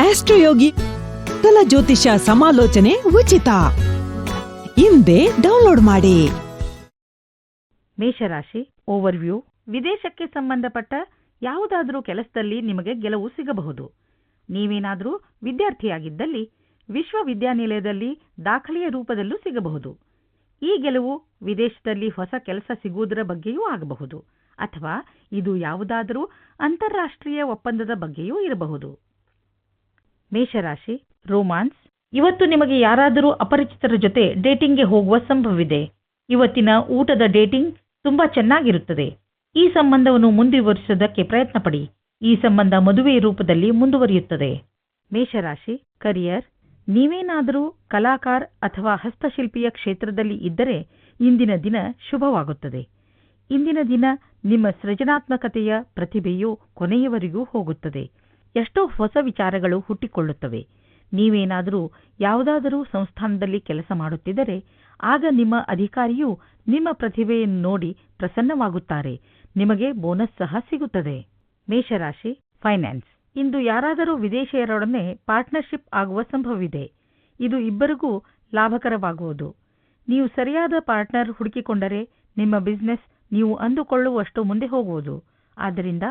ಆಸ್ಟ್ರೋಯೋಗಿ ಕಲ ಜ್ಯೋತಿಷ ಸಮಾಲೋಚನೆ ಉಚಿತ. ಹಿಂದೆ ಡೌನ್ಲೋಡ್ ಮಾಡಿ. ಮೇಷರಾಶಿ ಓವರ್ವ್ಯೂ. ವಿದೇಶಕ್ಕೆ ಸಂಬಂಧಪಟ್ಟ ಯಾವುದಾದರೂ ಕೆಲಸದಲ್ಲಿ ನಿಮಗೆ ಗೆಲುವು ಸಿಗಬಹುದು. ನೀವೇನಾದರೂ ವಿದ್ಯಾರ್ಥಿಯಾಗಿದ್ದಲ್ಲಿ ವಿಶ್ವವಿದ್ಯಾನಿಲಯದಲ್ಲಿ ದಾಖಲೆಯ ರೂಪದಲ್ಲೂ ಸಿಗಬಹುದು. ಈ ಗೆಲುವು ವಿದೇಶದಲ್ಲಿ ಹೊಸ ಕೆಲಸ ಸಿಗುವುದರ ಬಗ್ಗೆಯೂ ಆಗಬಹುದು. ಅಥವಾ ಇದು ಯಾವುದಾದರೂ ಅಂತಾರಾಷ್ಟ್ರೀಯ ಒಪ್ಪಂದದ ಬಗ್ಗೆಯೂ ಇರಬಹುದು. ಮೇಷರಾಶಿ, ರೋಮಾನ್ಸ್. ಇವತ್ತು ನಿಮಗೆ ಯಾರಾದರೂ ಅಪರಿಚಿತರ ಜೊತೆ ಡೇಟಿಂಗ್ಗೆ ಹೋಗುವ ಸಂಭವವಿದೆ. ಇವತ್ತಿನ ಊಟದ ಡೇಟಿಂಗ್ ತುಂಬಾ ಚೆನ್ನಾಗಿರುತ್ತದೆ. ಈ ಸಂಬಂಧವನ್ನು ಮುಂದುವರಿಸುವುದಕ್ಕೆ ಪ್ರಯತ್ನ ಪಡಿ ಈ ಸಂಬಂಧ ಮದುವೆ ರೂಪದಲ್ಲಿ ಮುಂದುವರಿಯುತ್ತದೆ. ಮೇಷರಾಶಿ, ಕರಿಯರ್. ನೀವೇನಾದರೂ ಕಲಾಕಾರ ಅಥವಾ ಹಸ್ತಶಿಲ್ಪಿಯ ಕ್ಷೇತ್ರದಲ್ಲಿ ಇದ್ದರೆ ಇಂದಿನ ದಿನ ಶುಭವಾಗುತ್ತದೆ. ಇಂದಿನ ದಿನ ನಿಮ್ಮ ಸೃಜನಾತ್ಮಕತೆಯ ಪ್ರತಿಭೆಯು ಕೊನೆಯವರೆಗೂ ಹೋಗುತ್ತದೆ. ಎಷ್ಟೋ ಹೊಸ ವಿಚಾರಗಳು ಹುಟ್ಟಿಕೊಳ್ಳುತ್ತವೆ. ನೀವೇನಾದರೂ ಯಾವುದಾದರೂ ಸಂಸ್ಥಾನದಲ್ಲಿ ಕೆಲಸ ಮಾಡುತ್ತಿದ್ದರೆ ಆಗ ನಿಮ್ಮ ಅಧಿಕಾರಿಯು ನಿಮ್ಮ ಪ್ರತಿಭೆಯನ್ನು ನೋಡಿ ಪ್ರಸನ್ನವಾಗುತ್ತಾರೆ. ನಿಮಗೆ ಬೋನಸ್ ಸಹ ಸಿಗುತ್ತದೆ. ಮೇಷರಾಶಿ ಫೈನಾನ್ಸ್. ಇಂದು ಯಾರಾದರೂ ವಿದೇಶಿಯರೊಡನೆ ಪಾರ್ಟ್ನರ್ಶಿಪ್ ಆಗುವ ಸಂಭವವಿದೆ. ಇದು ಇಬ್ಬರಿಗೂ ಲಾಭಕರವಾಗುವುದು. ನೀವು ಸರಿಯಾದ ಪಾರ್ಟ್ನರ್ ಹುಡುಕಿಕೊಂಡರೆ ನಿಮ್ಮ ಬಿಸ್ನೆಸ್ ನೀವು ಅಂದುಕೊಳ್ಳುವಷ್ಟು ಮುಂದೆ ಹೋಗುವುದು. ಆದ್ದರಿಂದ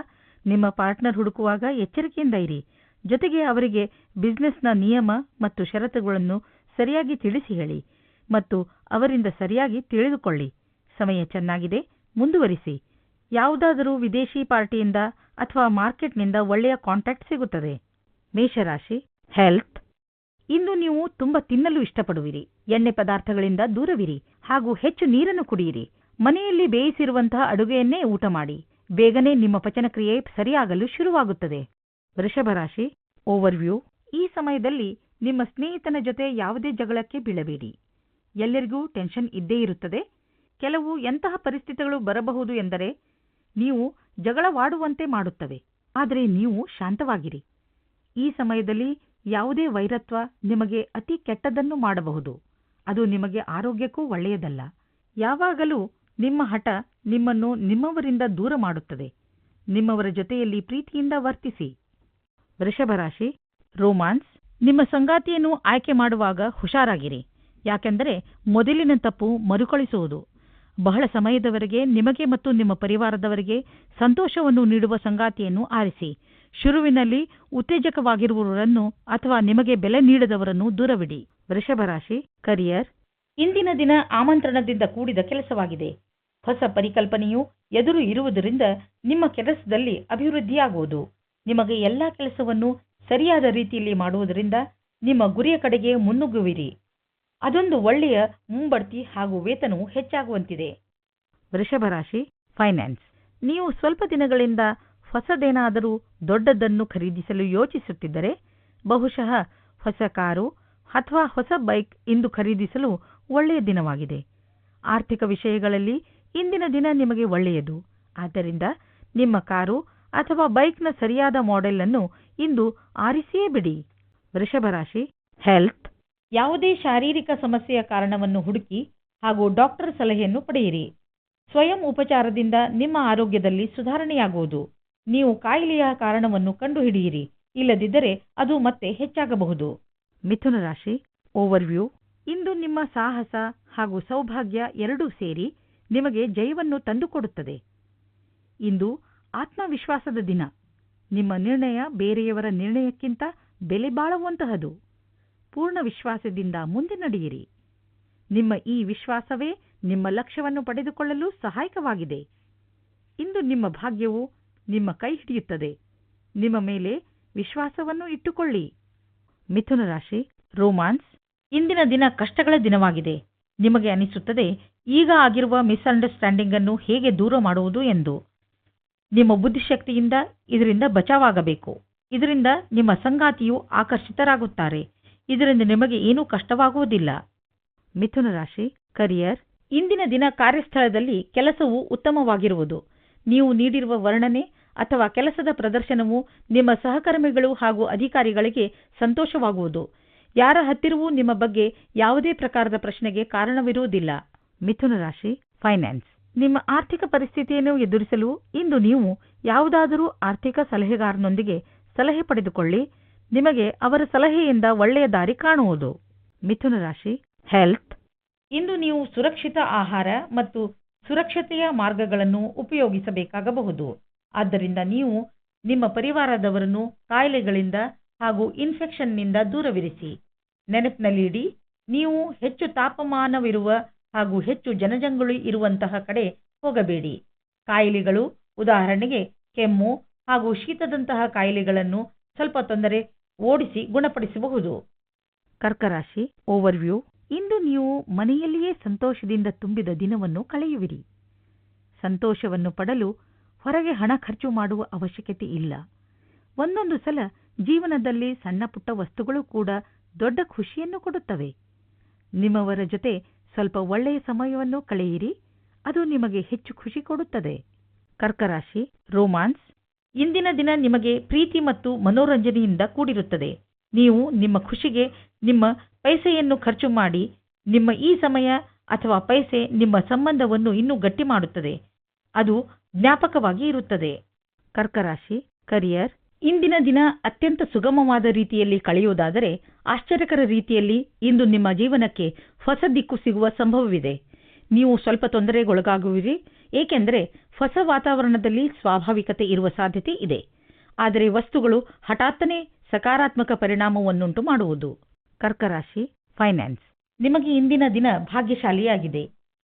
ನಿಮ್ಮ ಪಾರ್ಟ್ನರ್ ಹುಡುಕುವಾಗ ಎಚ್ಚರಿಕೆಯಿಂದ ಇರಿ. ಜೊತೆಗೆ ಅವರಿಗೆ ಬಿಸ್ನೆಸ್ನ ನಿಯಮ ಮತ್ತು ಷರತ್ತುಗಳನ್ನು ಸರಿಯಾಗಿ ತಿಳಿಸಿ ಹೇಳಿ ಮತ್ತು ಅವರಿಂದ ಸರಿಯಾಗಿ ತಿಳಿದುಕೊಳ್ಳಿ. ಸಮಯ ಚೆನ್ನಾಗಿದೆ, ಮುಂದುವರಿಸಿ. ಯಾವುದಾದರೂ ವಿದೇಶಿ ಪಾರ್ಟಿಯಿಂದ ಅಥವಾ ಮಾರ್ಕೆಟ್ನಿಂದ ಒಳ್ಳೆಯ ಕಾಂಟ್ಯಾಕ್ಟ್ ಸಿಗುತ್ತದೆ. ಮೇಷರಾಶಿ ಹೆಲ್ತ್ ಇಂದು ನೀವು ತುಂಬಾ ತಿನ್ನಲು ಇಷ್ಟಪಡುವಿರಿ. ಎಣ್ಣೆ ಪದಾರ್ಥಗಳಿಂದ ದೂರವಿರಿ ಹಾಗೂ ಹೆಚ್ಚು ನೀರನ್ನು ಕುಡಿಯಿರಿ. ಮನೆಯಲ್ಲಿ ಬೇಯಿಸಿರುವಂತಹ ಅಡುಗೆಯನ್ನೇ ಊಟ ಮಾಡಿ. ಬೇಗನೆ ನಿಮ್ಮ ಪಚನಕ್ರಿಯೆ ಸರಿಯಾಗಲು ಶುರುವಾಗುತ್ತದೆ. ವೃಷಭ ರಾಶಿ ಓವರ್ವ್ಯೂ ಈ ಸಮಯದಲ್ಲಿ ನಿಮ್ಮ ಸ್ನೇಹಿತನ ಜೊತೆ ಯಾವುದೇ ಜಗಳಕ್ಕೆ ಬೀಳಬೇಡಿ. ಎಲ್ಲರಿಗೂ ಟೆನ್ಷನ್ ಇದ್ದೇ ಇರುತ್ತದೆ. ಕೆಲವು ಎಂತಹ ಪರಿಸ್ಥಿತಿಗಳು ಬರಬಹುದು ಎಂದರೆ ನೀವು ಜಗಳವಾಡುವಂತೆ ಮಾಡುತ್ತವೆ. ಆದರೆ ನೀವು ಶಾಂತವಾಗಿರಿ. ಈ ಸಮಯದಲ್ಲಿ ಯಾವುದೇ ವೈರತ್ವ ನಿಮಗೆ ಅತಿ ಕೆಟ್ಟದನ್ನು ಮಾಡಬಹುದು. ಅದು ನಿಮಗೆ ಆರೋಗ್ಯಕ್ಕೂ ಒಳ್ಳೆಯದಲ್ಲ. ಯಾವಾಗಲೂ ನಿಮ್ಮ ಹಠ ನಿಮ್ಮನ್ನು ನಿಮ್ಮವರಿಂದ ದೂರ ಮಾಡುತ್ತದೆ. ನಿಮ್ಮವರ ಜೊತೆಯಲ್ಲಿ ಪ್ರೀತಿಯಿಂದ ವರ್ತಿಸಿ. ವೃಷಭರಾಶಿ ರೋಮಾನ್ಸ್, ನಿಮ್ಮ ಸಂಗಾತಿಯನ್ನು ಆಯ್ಕೆ ಮಾಡುವಾಗ ಹುಷಾರಾಗಿರಿ. ಯಾಕೆಂದರೆ ಮೊದಲಿನ ತಪ್ಪು ಮರುಕಳಿಸುವುದು. ಬಹಳ ಸಮಯದವರೆಗೆ ನಿಮಗೆ ಮತ್ತು ನಿಮ್ಮ ಪರಿವಾರದವರಿಗೆ ಸಂತೋಷವನ್ನು ನೀಡುವ ಸಂಗಾತಿಯನ್ನು ಆರಿಸಿ. ಶುರುವಿನಲ್ಲಿ ಉತ್ತೇಜಕವಾಗಿರುವವರನ್ನು ಅಥವಾ ನಿಮಗೆ ಬೆಲೆ ನೀಡದವರನ್ನು ದೂರವಿಡಿ. ವೃಷಭರಾಶಿ ಕರಿಯರ್. ಇಂದಿನ ದಿನ ಆಮಂತ್ರಣದಿಂದ ಕೂಡಿದ ಕೆಲಸವಾಗಿದೆ. ಹೊಸ ಪರಿಕಲ್ಪನೆಯು ಎದುರು ಇರುವುದರಿಂದ ನಿಮ್ಮ ಕೆಲಸದಲ್ಲಿ ಅಭಿವೃದ್ಧಿಯಾಗುವುದು. ನಿಮಗೆ ಎಲ್ಲ ಕೆಲಸವನ್ನು ಸರಿಯಾದ ರೀತಿಯಲ್ಲಿ ಮಾಡುವುದರಿಂದ ನಿಮ್ಮ ಗುರಿಯ ಕಡೆಗೆ ಮುನ್ನುಗ್ಗುವಿರಿ. ಅದೊಂದು ಒಳ್ಳೆಯ ಮುಂಬಡ್ತಿ ಹಾಗೂ ವೇತನವು ಹೆಚ್ಚಾಗುವಂತಿದೆ. ವೃಷಭ ರಾಶಿ ಫೈನಾನ್ಸ್ ನೀವು ಸ್ವಲ್ಪ ದಿನಗಳಿಂದ ಹೊಸದೇನಾದರೂ ದೊಡ್ಡದನ್ನು ಖರೀದಿಸಲು ಯೋಚಿಸುತ್ತಿದ್ದರೆ, ಬಹುಶಃ ಹೊಸ ಕಾರು ಅಥವಾ ಹೊಸ ಬೈಕ್ ಇಂದು ಖರೀದಿಸಲು ಒಳ್ಳೆಯ ದಿನವಾಗಿದೆ. ಆರ್ಥಿಕ ವಿಷಯಗಳಲ್ಲಿ ಇಂದಿನ ದಿನ ನಿಮಗೆ ಒಳ್ಳೆಯದು. ಆದ್ದರಿಂದ ನಿಮ್ಮ ಕಾರು ಅಥವಾ ಬೈಕ್ನ ಸರಿಯಾದ ಮಾಡೆಲ್ ಅನ್ನು ಇಂದು ಆರಿಸಿಯೇ ಬಿಡಿ. ವೃಷಭ ರಾಶಿ, ಹೆಲ್ತ್. ಯಾವುದೇ ಶಾರೀರಿಕ ಸಮಸ್ಯೆಯ ಕಾರಣವನ್ನು ಹುಡುಕಿ ಹಾಗೂ ಡಾಕ್ಟರ್ ಸಲಹೆಯನ್ನು ಪಡೆಯಿರಿ. ಸ್ವಯಂ ಉಪಚಾರದಿಂದ ನಿಮ್ಮ ಆರೋಗ್ಯದಲ್ಲಿ ಸುಧಾರಣೆಯಾಗುವುದು. ನೀವು ಕಾಯಿಲೆಯ ಕಾರಣವನ್ನು ಕಂಡುಹಿಡಿಯಿರಿ. ಇಲ್ಲದಿದ್ದರೆ ಅದು ಮತ್ತೆ ಹೆಚ್ಚಾಗಬಹುದು. ಮಿಥುನ ರಾಶಿ, ಓವರ್ವ್ಯೂ. ಇಂದು ನಿಮ್ಮ ಸಾಹಸ ಹಾಗೂ ಸೌಭಾಗ್ಯ ಎರಡೂ ಸೇರಿ ನಿಮಗೆ ಜಯವನ್ನು ತಂದುಕೊಡುತ್ತದೆ. ಇಂದು ಆತ್ಮವಿಶ್ವಾಸದ ದಿನ. ನಿಮ್ಮ ನಿರ್ಣಯ ಬೇರೆಯವರ ನಿರ್ಣಯಕ್ಕಿಂತ ಬೆಲೆ ಬಾಳುವಂತಹದು. ಪೂರ್ಣ ವಿಶ್ವಾಸದಿಂದ ಮುಂದೆ ನಡೆಯಿರಿ. ನಿಮ್ಮ ಈ ವಿಶ್ವಾಸವೇ ನಿಮ್ಮ ಲಕ್ಷ್ಯವನ್ನು ಪಡೆದುಕೊಳ್ಳಲು ಸಹಾಯಕವಾಗಿದೆ. ಇಂದು ನಿಮ್ಮ ಭಾಗ್ಯವು ನಿಮ್ಮ ಕೈ ಹಿಡಿಯುತ್ತದೆ. ನಿಮ್ಮ ಮೇಲೆ ವಿಶ್ವಾಸವನ್ನು ಇಟ್ಟುಕೊಳ್ಳಿ. ಮಿಥುನ ರಾಶಿ, ರೋಮಾನ್ಸ್, ಇಂದಿನ ದಿನ ಕಷ್ಟಗಳ ದಿನವಾಗಿದೆ. ನಿಮಗೆ ಅನಿಸುತ್ತದೆ ಈಗ ಆಗಿರುವ ಮಿಸ್ಅಂಡರ್ಸ್ಟ್ಯಾಂಡಿಂಗ್ ಅನ್ನು ಹೇಗೆ ದೂರ ಮಾಡುವುದು ಎಂದು. ನಿಮ್ಮ ಬುದ್ಧಿಶಕ್ತಿಯಿಂದ ಇದರಿಂದ ಬಚಾವಾಗಬೇಕು. ಇದರಿಂದ ನಿಮ್ಮ ಸಂಗಾತಿಯು ಆಕರ್ಷಿತರಾಗುತ್ತಾರೆ. ಇದರಿಂದ ನಿಮಗೆ ಏನೂ ಕಷ್ಟವಾಗುವುದಿಲ್ಲ. ಮಿಥುನ ರಾಶಿ ಕರಿಯರ್ ಇಂದಿನ ದಿನ ಕಾರ್ಯಸ್ಥಳದಲ್ಲಿ ಕೆಲಸವು ಉತ್ತಮವಾಗಿರುವುದು. ನೀವು ನೀಡಿರುವ ವರ್ಣನೆ ಅಥವಾ ಕೆಲಸದ ಪ್ರದರ್ಶನವು ನಿಮ್ಮ ಸಹಕರ್ಮಿಗಳು ಹಾಗೂ ಅಧಿಕಾರಿಗಳಿಗೆ ಸಂತೋಷವಾಗುವುದು. ಯಾರ ಹತ್ತಿರವೂ ನಿಮ್ಮ ಬಗ್ಗೆ ಯಾವುದೇ ಪ್ರಕಾರದ ಪ್ರಶ್ನೆಗೆ ಕಾರಣವಿರುವುದಿಲ್ಲ. ಮಿಥುನ ರಾಶಿ ಫೈನಾನ್ಸ್ ನಿಮ್ಮ ಆರ್ಥಿಕ ಪರಿಸ್ಥಿತಿಯನ್ನು ಎದುರಿಸಲು ಇಂದು ನೀವು ಯಾವುದಾದರೂ ಆರ್ಥಿಕ ಸಲಹೆಗಾರನೊಂದಿಗೆ ಸಲಹೆ ಪಡೆದುಕೊಳ್ಳಿ. ನಿಮಗೆ ಅವರ ಸಲಹೆಯಿಂದ ಒಳ್ಳೆಯ ದಾರಿ ಕಾಣುವುದು. ಮಿಥುನ ರಾಶಿ ಹೆಲ್ತ್ ಇಂದು ನೀವು ಸುರಕ್ಷಿತ ಆಹಾರ ಮತ್ತು ಸುರಕ್ಷತೆಯ ಮಾರ್ಗಗಳನ್ನು ಉಪಯೋಗಿಸಬೇಕಾಗಬಹುದು. ಆದ್ದರಿಂದ ನೀವು ನಿಮ್ಮ ಪರಿವಾರದವರನ್ನು ಕಾಯಿಲೆಗಳಿಂದ ಹಾಗೂ ಇನ್ಫೆಕ್ಷನ್ನಿಂದ ದೂರವಿರಿಸಿ. ನೆನಪಿನಲ್ಲಿಡಿ, ನೀವು ಹೆಚ್ಚು ತಾಪಮಾನವಿರುವ ಹಾಗೂ ಹೆಚ್ಚು ಜನಜಂಗುಳಿ ಇರುವಂತಹ ಕಡೆ ಹೋಗಬೇಡಿ. ಕಾಯಿಲೆಗಳು, ಉದಾಹರಣೆಗೆ ಕೆಮ್ಮು ಹಾಗೂ ಶೀತದಂತಹ ಕಾಯಿಲೆಗಳನ್ನು ಸ್ವಲ್ಪ ತೊಂದರೆ ಓಡಿಸಿ ಗುಣಪಡಿಸಬಹುದು. ಕರ್ಕರಾಶಿ, ಓವರ್ವ್ಯೂ, ಇಂದು ನೀವು ಮನೆಯಲ್ಲಿಯೇ ಸಂತೋಷದಿಂದ ತುಂಬಿದ ದಿನವನ್ನು ಕಳೆಯುವಿರಿ. ಸಂತೋಷವನ್ನು ಪಡಲು ಹೊರಗೆ ಹಣ ಖರ್ಚು ಮಾಡುವ ಅವಶ್ಯಕತೆ ಇಲ್ಲ. ಒಂದೊಂದು ಸಲ ಜೀವನದಲ್ಲಿ ಸಣ್ಣ ಪುಟ್ಟ ವಸ್ತುಗಳು ಕೂಡ ದೊಡ್ಡ ಖುಷಿಯನ್ನು ಕೊಡುತ್ತವೆ. ನಿಮ್ಮವರ ಜೊತೆ ಸ್ವಲ್ಪ ಒಳ್ಳೆಯ ಸಮಯವನ್ನು ಕಳೆಯಿರಿ. ಅದು ನಿಮಗೆ ಹೆಚ್ಚು ಖುಷಿ ಕೊಡುತ್ತದೆ. ಕರ್ಕರಾಶಿ, ರೋಮಾನ್ಸ್. ಇಂದಿನ ದಿನ ನಿಮಗೆ ಪ್ರೀತಿ ಮತ್ತು ಮನೋರಂಜನೆಯಿಂದ ಕೂಡಿರುತ್ತದೆ. ನೀವು ನಿಮ್ಮ ಖುಷಿಗೆ, ನಿಮ್ಮ ಪೈಸೆಯನ್ನು ಖರ್ಚು ಮಾಡಿ, ನಿಮ್ಮ ಈ ಸಮಯ ಅಥವಾ ಪೈಸೆ ನಿಮ್ಮ ಸಂಬಂಧವನ್ನು ಇನ್ನೂ ಗಟ್ಟಿ ಮಾಡುತ್ತದೆ. ಅದು ಜ್ಞಾಪಕವಾಗಿ ಇರುತ್ತದೆ. ಕರ್ಕರಾಶಿ, ಕರಿಯರ್. ಇಂದಿನ ದಿನ ಅತ್ಯಂತ ಸುಗಮವಾದ ರೀತಿಯಲ್ಲಿ ಕಳೆಯುವುದಾದರೆ ಆಶ್ಚರ್ಯಕರ ರೀತಿಯಲ್ಲಿ ಇಂದು ನಿಮ್ಮ ಜೀವನಕ್ಕೆ ಹೊಸ ದಿಕ್ಕು ಸಿಗುವ ಸಂಭವವಿದೆ. ನೀವು ಸ್ವಲ್ಪ ತೊಂದರೆಗೊಳಗಾಗುವಿರಿ, ಏಕೆಂದರೆ ಹೊಸ ವಾತಾವರಣದಲ್ಲಿ ಸ್ವಾಭಾವಿಕತೆ ಇರುವ ಸಾಧ್ಯತೆ ಇದೆ. ಆದರೆ ವಸ್ತುಗಳು ಹಠಾತ್ತನೆ ಸಕಾರಾತ್ಮಕ ಪರಿಣಾಮವನ್ನುಂಟು ಮಾಡುವುದು. ಕರ್ಕರಾಶಿ, ಫೈನಾನ್ಸ್. ನಿಮಗೆ ಇಂದಿನ ದಿನ ಭಾಗ್ಯಶಾಲಿಯಾಗಿದೆ.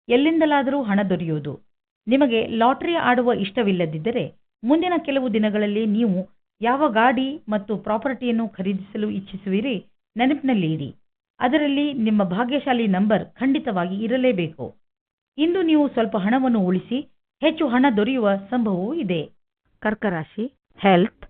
ಎಲ್ಲಿಂದಲಾದರೂ ಹಣ ದೊರೆಯುವುದು. ನಿಮಗೆ ಲಾಟರಿ ಆಡುವ ಇಷ್ಟವಿಲ್ಲದಿದ್ದರೆ ಮುಂದಿನ ಕೆಲವು ದಿನಗಳಲ್ಲಿ ನೀವು ಯಾವ ಗಾಡಿ ಮತ್ತು ಪ್ರಾಪರ್ಟಿಯನ್ನು ಖರೀದಿಸಲು ಇಚ್ಛಿಸುವಿರಿ ನೆನಪಿನಲ್ಲಿ ಇಡಿ ಅದರಲ್ಲಿ ನಿಮ್ಮ ಭಾಗ್ಯಶಾಲಿ ನಂಬರ್ ಖಂಡಿತವಾಗಿ ಇರಲೇಬೇಕು. ಇಂದು ನೀವು ಸ್ವಲ್ಪ ಹಣವನ್ನು ಉಳಿಸಿ ಹೆಚ್ಚು ಹಣ ದೊರೆಯುವ ಸಂಭವವೂ ಇದೆ. ಕರ್ಕರಾಶಿ ಹೆಲ್ತ್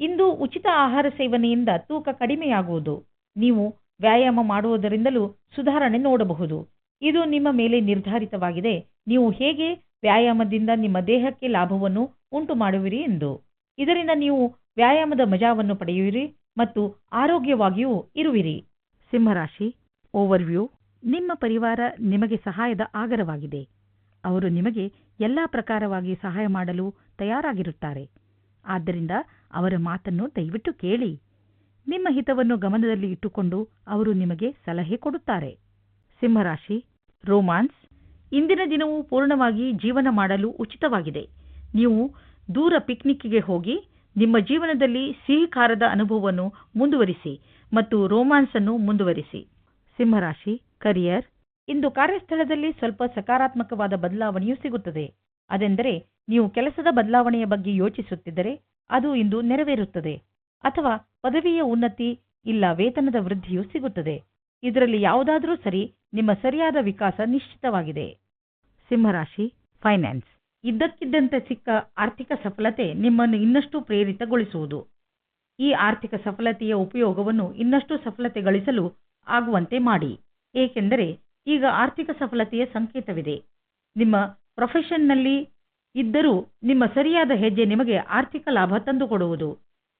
ಇಂದು ಉಚಿತ ಆಹಾರ ಸೇವನೆಯಿಂದ ತೂಕ ಕಡಿಮೆಯಾಗುವುದು. ನೀವು ವ್ಯಾಯಾಮ ಮಾಡುವುದರಿಂದಲೂ ಸುಧಾರಣೆ ನೋಡಬಹುದು. ಇದು ನಿಮ್ಮ ಮೇಲೆ ನಿರ್ಧಾರಿತವಾಗಿದೆ. ನೀವು ಹೇಗೆ ವ್ಯಾಯಾಮದಿಂದ ನಿಮ್ಮ ದೇಹಕ್ಕೆ ಲಾಭವನ್ನು ಉಂಟು ಮಾಡುವಿರಿ ಎಂದು. ಇದರಿಂದ ನೀವು ವ್ಯಾಯಾಮದ ಮಜಾವನ್ನು ಪಡೆಯುವಿರಿ ಮತ್ತು ಆರೋಗ್ಯವಾಗಿಯೂ ಇರುವಿರಿ. ಸಿಂಹರಾಶಿ ಓವರ್ವ್ಯೂ ನಿಮ್ಮ ಪರಿವಾರ ನಿಮಗೆ ಸಹಾಯದ ಆಗರವಾಗಿದೆ. ಅವರು ನಿಮಗೆ ಎಲ್ಲಾ ಪ್ರಕಾರವಾಗಿ ಸಹಾಯ ಮಾಡಲು ತಯಾರಾಗಿರುತ್ತಾರೆ. ಆದ್ದರಿಂದ ಅವರ ಮಾತನ್ನು ದಯವಿಟ್ಟು ಕೇಳಿ. ನಿಮ್ಮ ಹಿತವನ್ನು ಗಮನದಲ್ಲಿ ಇಟ್ಟುಕೊಂಡು ಅವರು ನಿಮಗೆ ಸಲಹೆ ಕೊಡುತ್ತಾರೆ. ಸಿಂಹರಾಶಿ ರೋಮಾನ್ಸ್ ಇಂದಿನ ದಿನವು ಪೂರ್ಣವಾಗಿ ಜೀವನ ಮಾಡಲು ಉಚಿತವಾಗಿದೆ. ನೀವು ದೂರ ಪಿಕ್ನಿಕ್ಗೆ ಹೋಗಿ ನಿಮ್ಮ ಜೀವನದಲ್ಲಿ ಸಿಹಿ ಖಾರದ ಅನುಭವವನ್ನು ಮುಂದುವರಿಸಿ. ಮತ್ತು ರೋಮಾನ್ಸ್ ಅನ್ನು ಮುಂದುವರಿಸಿ. ಸಿಂಹರಾಶಿ, ಕರಿಯರ್. ಇಂದು ಕಾರ್ಯಸ್ಥಳದಲ್ಲಿ ಸ್ವಲ್ಪ ಸಕಾರಾತ್ಮಕವಾದ ಬದಲಾವಣೆಯೂ ಸಿಗುತ್ತದೆ. ಅದೆಂದರೆ ನೀವು ಕೆಲಸದ ಬದಲಾವಣೆಯ ಬಗ್ಗೆ ಯೋಚಿಸುತ್ತಿದ್ದರೆ ಅದು ಇಂದು ನೆರವೇರುತ್ತದೆ. ಅಥವಾ ಪದವಿಯ ಉನ್ನತಿ ಇಲ್ಲ ವೇತನದ ವೃದ್ಧಿಯೂ ಸಿಗುತ್ತದೆ. ಇದರಲ್ಲಿ ಯಾವುದಾದರೂ ಸರಿ ನಿಮ್ಮ ಸರಿಯಾದ ವಿಕಾಸ ನಿಶ್ಚಿತವಾಗಿದೆ. ಸಿಂಹರಾಶಿ, ಫೈನಾನ್ಸ್. ಇದ್ದಕ್ಕಿದ್ದಂತೆ ಸಿಕ್ಕ ಆರ್ಥಿಕ ಸಫಲತೆ ನಿಮ್ಮನ್ನು ಇನ್ನಷ್ಟು ಪ್ರೇರಿತಗೊಳಿಸುವುದು. ಈ ಆರ್ಥಿಕ ಸಫಲತೆಯ ಉಪಯೋಗವನ್ನು ಇನ್ನಷ್ಟು ಸಫಲತೆ ಗಳಿಸಲು ಆಗುವಂತೆ ಮಾಡಿ. ಏಕೆಂದರೆ ಈಗ ಆರ್ಥಿಕ ಸಫಲತೆಯ ಸಂಕೇತವಿದೆ. ನಿಮ್ಮ ಪ್ರೊಫೆಷನ್ನಲ್ಲಿ ಇದ್ದರೂ ನಿಮ್ಮ ಸರಿಯಾದ ಹೆಜ್ಜೆ ನಿಮಗೆ ಆರ್ಥಿಕ ಲಾಭ ತಂದುಕೊಡುವುದು.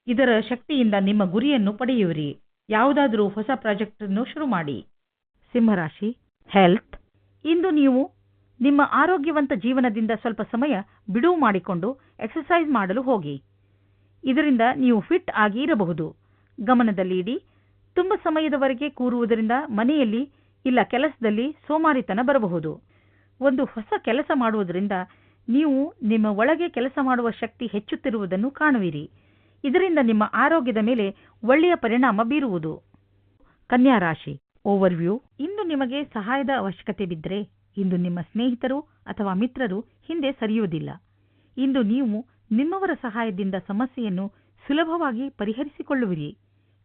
ಇದರ ಶಕ್ತಿಯಿಂದ ನಿಮ್ಮ ಗುರಿಯನ್ನು ಪಡೆಯುವಿರಿ. ಯಾವುದಾದರೂ ಹೊಸ ಪ್ರಾಜೆಕ್ಟ್ ಅನ್ನು ಶುರು ಮಾಡಿ. ಸಿಂಹರಾಶಿ, ಹೆಲ್ತ್. ಇಂದು ನೀವು ನಿಮ್ಮ ಆರೋಗ್ಯವಂತ ಜೀವನದಿಂದ ಸ್ವಲ್ಪ ಸಮಯ ಬಿಡುವು ಮಾಡಿಕೊಂಡು ಎಕ್ಸರ್ಸೈಸ್ ಮಾಡಲು ಹೋಗಿ. ಇದರಿಂದ ನೀವು ಫಿಟ್ ಆಗಿ ಇರಬಹುದು. ಗಮನದಲ್ಲಿ ಇಡಿ ತುಂಬ ಸಮಯದವರೆಗೆ ಕೂರುವುದರಿಂದ ಮನೆಯಲ್ಲಿ ಇಲ್ಲ ಕೆಲಸದಲ್ಲಿ ಸೋಮಾರಿತನ ಬರಬಹುದು. ಒಂದು ಹೊಸ ಕೆಲಸ ಮಾಡುವುದರಿಂದ ನೀವು ನಿಮ್ಮ ಒಳಗೆ ಕೆಲಸ ಮಾಡುವ ಶಕ್ತಿ ಹೆಚ್ಚುತ್ತಿರುವುದನ್ನು ಕಾಣುವಿರಿ. ಇದರಿಂದ ನಿಮ್ಮ ಆರೋಗ್ಯದ ಮೇಲೆ ಒಳ್ಳೆಯ ಪರಿಣಾಮ ಬೀರುವುದು. ಕನ್ಯಾ ರಾಶಿ ಓವರ್ವ್ಯೂ ಇಂದು ನಿಮಗೆ ಸಹಾಯದ ಅವಶ್ಯಕತೆ ಬಿದ್ದರೆ ಇಂದು ನಿಮ್ಮ ಸ್ನೇಹಿತರು ಅಥವಾ ಮಿತ್ರರು ಹಿಂದೆ ಸರಿಯುವುದಿಲ್ಲ. ಇಂದು ನೀವು ನಿಮ್ಮವರ ಸಹಾಯದಿಂದ ಸಮಸ್ಯೆಯನ್ನು ಸುಲಭವಾಗಿ ಪರಿಹರಿಸಿಕೊಳ್ಳುವಿರಿ.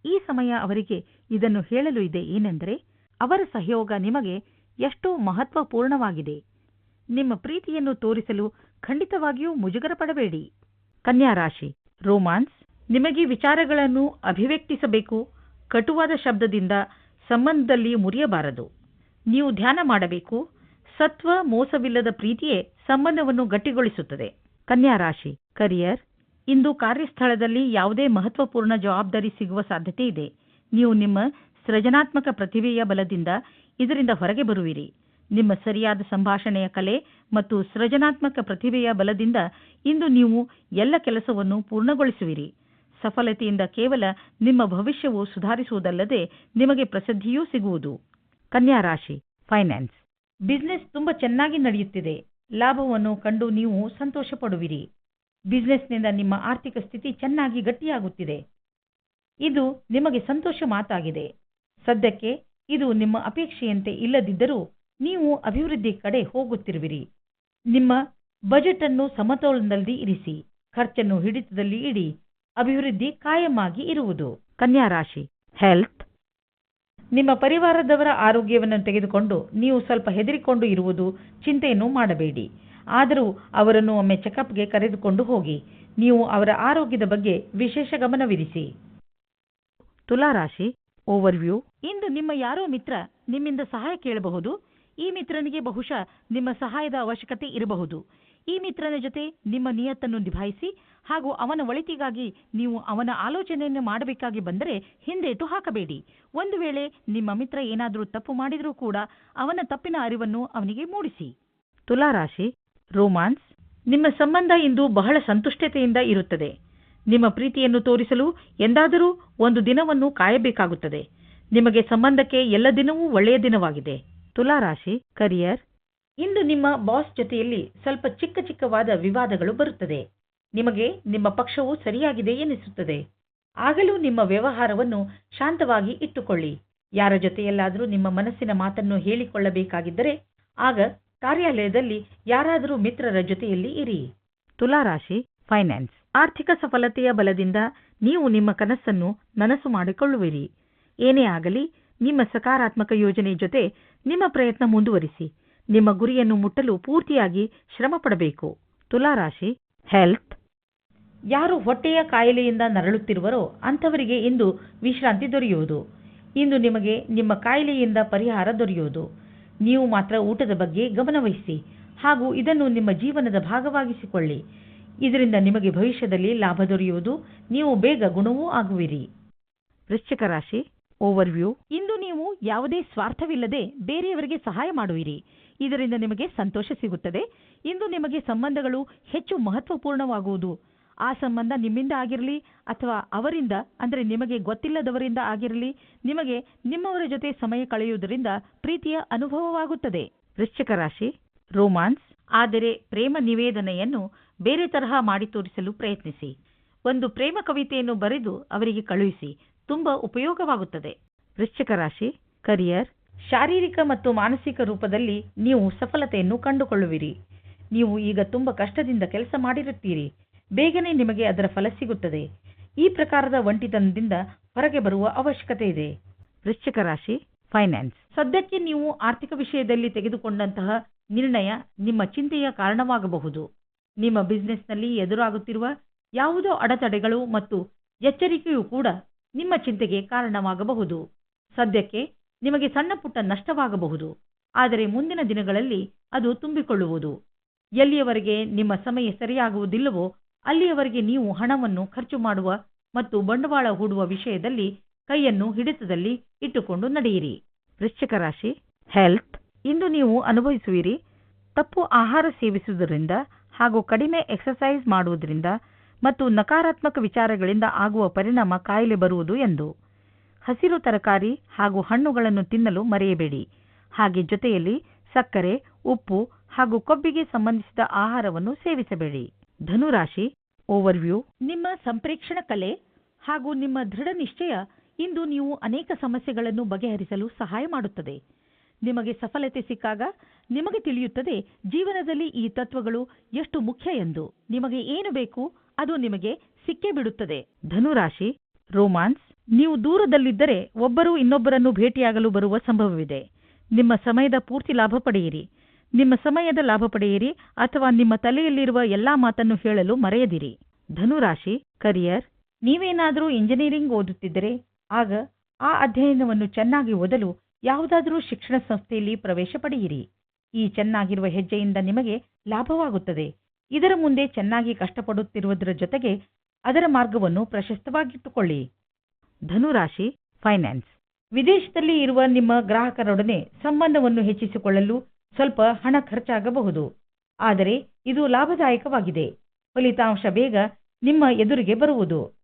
ಈ ಸಮಯ ಅವರಿಗೆ ಇದನ್ನು ಹೇಳಲು ಇದೆ ಏನೆಂದರೆ, ಅವರ ಸಹಯೋಗ ನಿಮಗೆ ಎಷ್ಟು ಮಹತ್ವಪೂರ್ಣವಾಗಿದೆ. ನಿಮ್ಮ ಪ್ರೀತಿಯನ್ನು ತೋರಿಸಲು ಖಂಡಿತವಾಗಿಯೂ ಮುಜುಗರ ಪಡಬೇಡಿ ಕನ್ಯಾ ರಾಶಿ, ರೋಮಾನ್ಸ್, ನಿಮಗೆ ವಿಚಾರಗಳನ್ನು ಅಭಿವ್ಯಕ್ತಿಸಬೇಕು. ಕಟುವಾದ ಶಬ್ದದಿಂದ ಸಂಬಂಧದಲ್ಲಿ ಮುರಿಯಬಾರದು. ನೀವು ಧ್ಯಾನ ಮಾಡಬೇಕು. ಸತ್ವ ಮೋಸವಿಲ್ಲದ ಪ್ರೀತಿಯೇ ಸಂಬಂಧವನ್ನು ಗಟ್ಟಿಗೊಳಿಸುತ್ತದೆ. ಕನ್ಯಾ ರಾಶಿ ಕರಿಯರ್ ಇಂದು ಕಾರ್ಯಸ್ಥಳದಲ್ಲಿ ಯಾವುದೇ ಮಹತ್ವಪೂರ್ಣ ಜವಾಬ್ದಾರಿ ಸಿಗುವ ಸಾಧ್ಯತೆ ಇದೆ. ನೀವು ನಿಮ್ಮ ಸೃಜನಾತ್ಮಕ ಪ್ರತಿಭೆಯ ಬಲದಿಂದ ಇದರಿಂದ ಹೊರಗೆ ಬರುವಿರಿ. ನಿಮ್ಮ ಸರಿಯಾದ ಸಂಭಾಷಣೆಯ ಕಲೆ ಮತ್ತು ಸೃಜನಾತ್ಮಕ ಪ್ರತಿಭೆಯ ಬಲದಿಂದ ಇಂದು ನೀವು ಎಲ್ಲ ಕೆಲಸವನ್ನು ಪೂರ್ಣಗೊಳಿಸುವಿರಿ. ಸಫಲತೆಯಿಂದ ಕೇವಲ ನಿಮ್ಮ ಭವಿಷ್ಯವು ಸುಧಾರಿಸುವುದಲ್ಲದೆ ನಿಮಗೆ ಪ್ರಸಿದ್ಧಿಯೂ ಸಿಗುವುದು. ಕನ್ಯಾ ರಾಶಿ ಫೈನಾನ್ಸ್ ಬಿಸ್ನೆಸ್ ತುಂಬಾ ಚೆನ್ನಾಗಿ ನಡೆಯುತ್ತಿದೆ. ಲಾಭವನ್ನು ಕಂಡು ನೀವು ಸಂತೋಷ ಪಡುವಿರಿ ಬಿಸ್ನೆಸ್ನಿಂದ ನಿಮ್ಮ ಆರ್ಥಿಕ ಸ್ಥಿತಿ ಚೆನ್ನಾಗಿ ಗಟ್ಟಿಯಾಗುತ್ತಿದೆ. ಇದು ನಿಮಗೆ ಸಂತೋಷ ಮಾತಾಗಿದೆ. ಸದ್ಯಕ್ಕೆ ಇದು ನಿಮ್ಮ ಅಪೇಕ್ಷೆಯಂತೆ ಇಲ್ಲದಿದ್ದರೂ ನೀವು ಅಭಿವೃದ್ಧಿ ಕಡೆ ಹೋಗುತ್ತಿರುವಿರಿ. ನಿಮ್ಮ ಬಜೆಟ್ ಅನ್ನು ಸಮತೋಲನದಲ್ಲಿ ಇರಿಸಿ, ಖರ್ಚನ್ನು ಹಿಡಿತದಲ್ಲಿ ಇಡಿ, ಅಭಿವೃದ್ಧಿ ಕಾಯಮಾಗಿ ಇರುವುದು. ಕನ್ಯಾ ರಾಶಿ. ಹೆಲ್ತ್ ನಿಮ್ಮ ಪರಿವಾರದವರ ಆರೋಗ್ಯವನ್ನು ತೆಗೆದುಕೊಂಡು ನೀವು ಸ್ವಲ್ಪ ಹೆದರಿಕೊಂಡು ಇರುವುದು ಚಿಂತೆಯನ್ನು ಮಾಡಬೇಡಿ. ಆದರೂ ಅವರನ್ನು ಒಮ್ಮೆ ಚೆಕಪ್ಗೆ ಕರೆದುಕೊಂಡು ಹೋಗಿ. ನೀವು ಅವರ ಆರೋಗ್ಯದ ಬಗ್ಗೆ ವಿಶೇಷ ಗಮನವಿರಿಸಿ. ತುಲಾರಾಶಿ, ಓವರ್ವ್ಯೂ. ಇಂದು ನಿಮ್ಮ ಯಾರೋ ಮಿತ್ರ ನಿಮ್ಮಿಂದ ಸಹಾಯ ಕೇಳಬಹುದು. ಈ ಮಿತ್ರನಿಗೆ ಬಹುಶಃ ನಿಮ್ಮ ಸಹಾಯದ ಅವಶ್ಯಕತೆ ಇರಬಹುದು. ಈ ಮಿತ್ರನ ಜೊತೆ ನಿಮ್ಮ ನಿಯತ್ತನ್ನು ನಿಭಾಯಿಸಿ ಹಾಗೂ ಅವನ ಒಳಿತಿಗಾಗಿ ನೀವು ಅವನ ಆಲೋಚನೆಯನ್ನು ಮಾಡಬೇಕಾಗಿ ಬಂದರೆ ಹಿಂದೇಟು ಹಾಕಬೇಡಿ. ಒಂದು ವೇಳೆ ನಿಮ್ಮ ಮಿತ್ರ ಏನಾದರೂ ತಪ್ಪು ಮಾಡಿದರೂ ಕೂಡ ಅವನ ತಪ್ಪಿನ ಅರಿವನ್ನು ಅವನಿಗೆ ಮೂಡಿಸಿ. ತುಲಾರಾಶಿ, ರೋಮಾನ್ಸ್, ನಿಮ್ಮ ಸಂಬಂಧ ಇಂದು ಬಹಳ ಸಂತುಷ್ಟತೆಯಿಂದ ಇರುತ್ತದೆ. ನಿಮ್ಮ ಪ್ರೀತಿಯನ್ನು ತೋರಿಸಲು ಎಂದಾದರೂ ಒಂದು ದಿನವನ್ನು ಕಾಯಬೇಕಾಗುತ್ತದೆ. ನಿಮಗೆ ಸಂಬಂಧಕ್ಕೆ ಎಲ್ಲ ದಿನವೂ ಒಳ್ಳೆಯ ದಿನವಾಗಿದೆ. ತುಲಾರಾಶಿ, ಕರಿಯರ್ ಇಂದು ನಿಮ್ಮ ಬಾಸ್ ಜೊತೆಯಲ್ಲಿ ಸ್ವಲ್ಪ ಚಿಕ್ಕ ಚಿಕ್ಕವಾದ ವಿವಾದಗಳು ಬರುತ್ತದೆ. ನಿಮಗೆ ನಿಮ್ಮ ಪಕ್ಷವು ಸರಿಯಾಗಿದೆ ಎನಿಸುತ್ತದೆ. ಆಗಲೂ ನಿಮ್ಮ ವ್ಯವಹಾರವನ್ನು ಶಾಂತವಾಗಿ ಇಟ್ಟುಕೊಳ್ಳಿ. ಯಾರ ಜೊತೆಯಲ್ಲಾದರೂ ನಿಮ್ಮ ಮನಸ್ಸಿನ ಮಾತನ್ನು ಹೇಳಿಕೊಳ್ಳಬೇಕಾಗಿದ್ದರೆ ಆಗ ಕಾರ್ಯಾಲಯದಲ್ಲಿ ಯಾರಾದರೂ ಮಿತ್ರರ ಜೊತೆಯಲ್ಲಿ ಇರಿ. ತುಲಾರಾಶಿ, ಫೈನಾನ್ಸ್. ಆರ್ಥಿಕ ಸಫಲತೆಯ ಬಲದಿಂದ ನೀವು ನಿಮ್ಮ ಕನಸನ್ನು ನನಸು ಮಾಡಿಕೊಳ್ಳುವಿರಿ. ಏನೇ ಆಗಲಿ, ನಿಮ್ಮ ಸಕಾರಾತ್ಮಕ ಯೋಜನೆ ಜೊತೆ ನಿಮ್ಮ ಪ್ರಯತ್ನ ಮುಂದುವರಿಸಿ. ನಿಮ್ಮ ಗುರಿಯನ್ನು ಮುಟ್ಟಲು ಪೂರ್ತಿಯಾಗಿ ಶ್ರಮ ಪಡಬೇಕು ತುಲಾರಾಶಿ ಹೆಲ್ತ್ ಯಾರು ಹೊಟ್ಟೆಯ ಕಾಯಿಲೆಯಿಂದ ನರಳುತ್ತಿರುವರೋ ಅಂಥವರಿಗೆ ಇಂದು ವಿಶ್ರಾಂತಿ ದೊರೆಯುವುದು. ಇಂದು ನಿಮಗೆ ನಿಮ್ಮ ಕಾಯಿಲೆಯಿಂದ ಪರಿಹಾರ ದೊರೆಯುವುದು. ನೀವು ಮಾತ್ರ ಊಟದ ಬಗ್ಗೆ ಗಮನವಹಿಸಿ ಹಾಗೂ ಇದನ್ನು ನಿಮ್ಮ ಜೀವನದ ಭಾಗವಾಗಿಸಿಕೊಳ್ಳಿ. ಇದರಿಂದ ನಿಮಗೆ ಭವಿಷ್ಯದಲ್ಲಿ ಲಾಭ ದೊರೆಯುವುದು. ನೀವು ಬೇಗ ಗುಣವೂ ಆಗುವಿರಿ. ವೃಶ್ಚಿಕ ರಾಶಿ ಓವರ್ವ್ಯೂ ಇಂದು ನೀವು ಯಾವುದೇ ಸ್ವಾರ್ಥವಿಲ್ಲದೆ ಬೇರೆಯವರಿಗೆ ಸಹಾಯ ಮಾಡುವಿರಿ. ಇದರಿಂದ ನಿಮಗೆ ಸಂತೋಷ ಸಿಗುತ್ತದೆ. ಇಂದು ನಿಮಗೆ ಸಂಬಂಧಗಳು ಹೆಚ್ಚು ಮಹತ್ವಪೂರ್ಣವಾಗುವುದು. ಆ ಸಂಬಂಧ ನಿಮ್ಮಿಂದ ಆಗಿರಲಿ ಅಥವಾ ಅವರಿಂದ, ಅಂದರೆ ನಿಮಗೆ ಗೊತ್ತಿಲ್ಲದವರಿಂದ ಆಗಿರಲಿ, ನಿಮಗೆ ನಿಮ್ಮವರ ಜೊತೆ ಸಮಯ ಕಳೆಯುವುದರಿಂದ ಪ್ರೀತಿಯ ಅನುಭವವಾಗುತ್ತದೆ. ವೃಶ್ಚಿಕ ರಾಶಿ, ರೋಮಾನ್ಸ್. ಆದರೆ ಪ್ರೇಮ ನಿವೇದನೆಯನ್ನು ಬೇರೆ ತರಹ ಮಾಡಿ ತೋರಿಸಲು ಪ್ರಯತ್ನಿಸಿ. ಒಂದು ಪ್ರೇಮ ಕವಿತೆಯನ್ನು ಬರೆದು ಅವರಿಗೆ ಕಳುಹಿಸಿ. ತುಂಬಾ ಉಪಯೋಗವಾಗುತ್ತದೆ. ವೃಶ್ಚಿಕ ರಾಶಿ ಕರಿಯರ್ ಶಾರೀರಿಕ ಮತ್ತು ಮಾನಸಿಕ ರೂಪದಲ್ಲಿ ನೀವು ಸಫಲತೆಯನ್ನು ಕಂಡುಕೊಳ್ಳುವಿರಿ. ನೀವು ಈಗ ತುಂಬಾ ಕಷ್ಟದಿಂದ ಕೆಲಸ ಮಾಡಿರುತ್ತೀರಿ. ಬೇಗನೆ ನಿಮಗೆ ಅದರ ಫಲ ಸಿಗುತ್ತದೆ. ಈ ಪ್ರಕಾರದ ಒಂಟಿತನದಿಂದ ಹೊರಗೆ ಬರುವ ಅವಶ್ಯಕತೆ ಇದೆ. ವೃಶ್ಚಿಕ ರಾಶಿ ಫೈನಾನ್ಸ್ ಸದ್ಯಕ್ಕೆ ನೀವು ಆರ್ಥಿಕ ವಿಷಯದಲ್ಲಿ ತೆಗೆದುಕೊಂಡಂತಹ ನಿರ್ಣಯ ನಿಮ್ಮ ಚಿಂತೆಯ ಕಾರಣವಾಗಬಹುದು. ನಿಮ್ಮ ಬಿಸ್ನೆಸ್ನಲ್ಲಿ ಎದುರಾಗುತ್ತಿರುವ ಯಾವುದೋ ಅಡೆತಡೆಗಳು ಮತ್ತು ಎಚ್ಚರಿಕೆಯೂ ಕೂಡ ನಿಮ್ಮ ಚಿಂತೆಗೆ ಕಾರಣವಾಗಬಹುದು. ಸದ್ಯಕ್ಕೆ ನಿಮಗೆ ಸಣ್ಣ ಪುಟ್ಟ ನಷ್ಟವಾಗಬಹುದು. ಆದರೆ ಮುಂದಿನ ದಿನಗಳಲ್ಲಿ ಅದು ತುಂಬಿಕೊಳ್ಳುವುದು. ಎಲ್ಲಿಯವರೆಗೆ ನಿಮ್ಮ ಸಮಯ ಸರಿಯಾಗುವುದಿಲ್ಲವೋ ಅಲ್ಲಿಯವರೆಗೆ ನೀವು ಹಣವನ್ನು ಖರ್ಚು ಮಾಡುವ ಮತ್ತು ಬಂಡವಾಳ ಹೂಡುವ ವಿಷಯದಲ್ಲಿ ಕೈಯನ್ನು ಹಿಡಿತದಲ್ಲಿ ಇಟ್ಟುಕೊಂಡು ನಡೆಯಿರಿ. ವೃಶ್ಚಿಕ ರಾಶಿ ಹೆಲ್ತ್ ಇಂದು ನೀವು ಅನುಭವಿಸುವಿರಿ. ತಪ್ಪು ಆಹಾರ ಸೇವಿಸುವುದರಿಂದ ಹಾಗೂ ಕಡಿಮೆ ಎಕ್ಸಸೈಸ್ ಮಾಡುವುದರಿಂದ ಮತ್ತು ನಕಾರಾತ್ಮಕ ವಿಚಾರಗಳಿಂದ ಆಗುವ ಪರಿಣಾಮ ಕಾಯಿಲೆ ಬರುವುದು ಎಂದು. ಹಸಿರು ತರಕಾರಿ ಹಾಗೂ ಹಣ್ಣುಗಳನ್ನು ತಿನ್ನಲು ಮರೆಯಬೇಡಿ. ಹಾಗೆ ಜೊತೆಯಲ್ಲಿ ಸಕ್ಕರೆ, ಉಪ್ಪು ಹಾಗೂ ಕೊಬ್ಬಿಗೆ ಸಂಬಂಧಿಸಿದ ಆಹಾರವನ್ನು ಸೇವಿಸಬೇಡಿ. ಧನುರಾಶಿ, ಓವರ್ವ್ಯೂ, ನಿಮ್ಮ ಸಂಪ್ರೇಕ್ಷಣ ಕಲೆ ಹಾಗೂ ನಿಮ್ಮ ದೃಢ ನಿಶ್ಚಯ ಇಂದು ನೀವು ಅನೇಕ ಸಮಸ್ಯೆಗಳನ್ನು ಬಗೆಹರಿಸಲು ಸಹಾಯ ಮಾಡುತ್ತದೆ. ನಿಮಗೆ ಸಫಲತೆ ಸಿಕ್ಕಾಗ ನಿಮಗೆ ತಿಳಿಯುತ್ತದೆ ಜೀವನದಲ್ಲಿ ಈ ತತ್ವಗಳು ಎಷ್ಟು ಮುಖ್ಯ ಎಂದು. ನಿಮಗೆ ಏನು ಬೇಕು ಅದು ನಿಮಗೆ ಸಿಕ್ಕೇ ಬಿಡುತ್ತದೆ. ಧನುರಾಶಿ, ರೋಮಾನ್ಸ್, ನೀವು ದೂರದಲ್ಲಿದ್ದರೆ ಒಬ್ಬರು ಇನ್ನೊಬ್ಬರನ್ನು ಭೇಟಿಯಾಗಲು ಬರುವ ಸಂಭವವಿದೆ. ನಿಮ್ಮ ಸಮಯದ ಪೂರ್ತಿ ಲಾಭ ಪಡೆಯಿರಿ. ನಿಮ್ಮ ಸಮಯದ ಲಾಭ ಪಡೆಯಿರಿ ಅಥವಾ ನಿಮ್ಮ ತಲೆಯಲ್ಲಿರುವ ಎಲ್ಲಾ ಮಾತನ್ನು ಹೇಳಲು ಮರೆಯದಿರಿ. ಧನುರಾಶಿ, ಕರಿಯರ್, ನೀವೇನಾದರೂ ಇಂಜಿನಿಯರಿಂಗ್ ಓದುತ್ತಿದ್ದರೆ ಆಗ ಆ ಅಧ್ಯಯನವನ್ನು ಚೆನ್ನಾಗಿ ಓದಲು ಯಾವುದಾದರೂ ಶಿಕ್ಷಣ ಸಂಸ್ಥೆಯಲ್ಲಿ ಪ್ರವೇಶ ಪಡೆಯಿರಿ. ಈ ಚೆನ್ನಾಗಿರುವ ಹೆಜ್ಜೆಯಿಂದ ನಿಮಗೆ ಲಾಭವಾಗುತ್ತದೆ. ಇದರ ಮುಂದೆ ಚೆನ್ನಾಗಿ ಕಷ್ಟಪಡುತ್ತಿರುವುದರ ಜೊತೆಗೆ ಅದರ ಮಾರ್ಗವನ್ನು ಪ್ರಶಸ್ತವಾಗಿಟ್ಟುಕೊಳ್ಳಿ. ಧನುರಾಶಿ ಫೈನಾನ್ಸ್ ವಿದೇಶದಲ್ಲಿ ಇರುವ ನಿಮ್ಮ ಗ್ರಾಹಕರೊಡನೆ ಸಂಬಂಧವನ್ನು ಹೆಚ್ಚಿಸಿಕೊಳ್ಳಲು ಸ್ವಲ್ಪ ಹಣ ಖರ್ಚಾಗಬಹುದು. ಆದರೆ ಇದು ಲಾಭದಾಯಕವಾಗಿದೆ. ಫಲಿತಾಂಶ ಬೇಗ ನಿಮ್ಮ ಎದುರಿಗೆ ಬರುವುದು.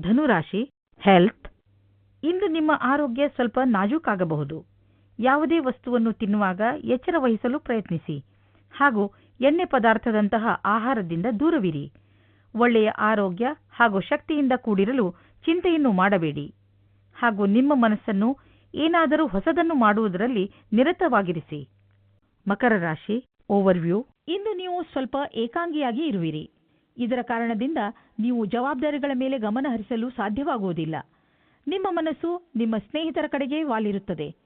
ಧನುರಾಶಿ ಹೆಲ್ತ್ ಇಂದು ನಿಮ್ಮ ಆರೋಗ್ಯ ಸ್ವಲ್ಪ ನಾಜೂಕಾಗಬಹುದು. ಯಾವುದೇ ವಸ್ತುವನ್ನು ತಿನ್ನುವಾಗ ಎಚ್ಚರ ವಹಿಸಲು ಪ್ರಯತ್ನಿಸಿ. ಹಾಗೂ ಎಣ್ಣೆ ಪದಾರ್ಥದಂತಹ ಆಹಾರದಿಂದ ದೂರವಿರಿ. ಒಳ್ಳೆಯ ಆರೋಗ್ಯ ಹಾಗೂ ಶಕ್ತಿಯಿಂದ ಕೂಡಿರಲು ಚಿಂತೆಯನ್ನು ಮಾಡಬೇಡಿ. ಹಾಗೂ ನಿಮ್ಮ ಮನಸ್ಸನ್ನು ಏನಾದರೂ ಹೊಸದನ್ನು ಮಾಡುವುದರಲ್ಲಿ ನಿರತವಾಗಿರಿಸಿ. ಮಕರ ರಾಶಿ ಓವರ್ವ್ಯೂ ಇಂದು ನೀವು ಸ್ವಲ್ಪ ಏಕಾಂಗಿಯಾಗಿ ಇರುವಿರಿ. ಇದರ ಕಾರಣದಿಂದ ನೀವು ಜವಾಬ್ದಾರಿಗಳ ಮೇಲೆ ಗಮನ ಹರಿಸಲು ಸಾಧ್ಯವಾಗುವುದಿಲ್ಲ. ನಿಮ್ಮ ಮನಸ್ಸು ನಿಮ್ಮ ಸ್ನೇಹಿತರ ಕಡೆಗೆ ವಾಲಿರುತ್ತದೆ.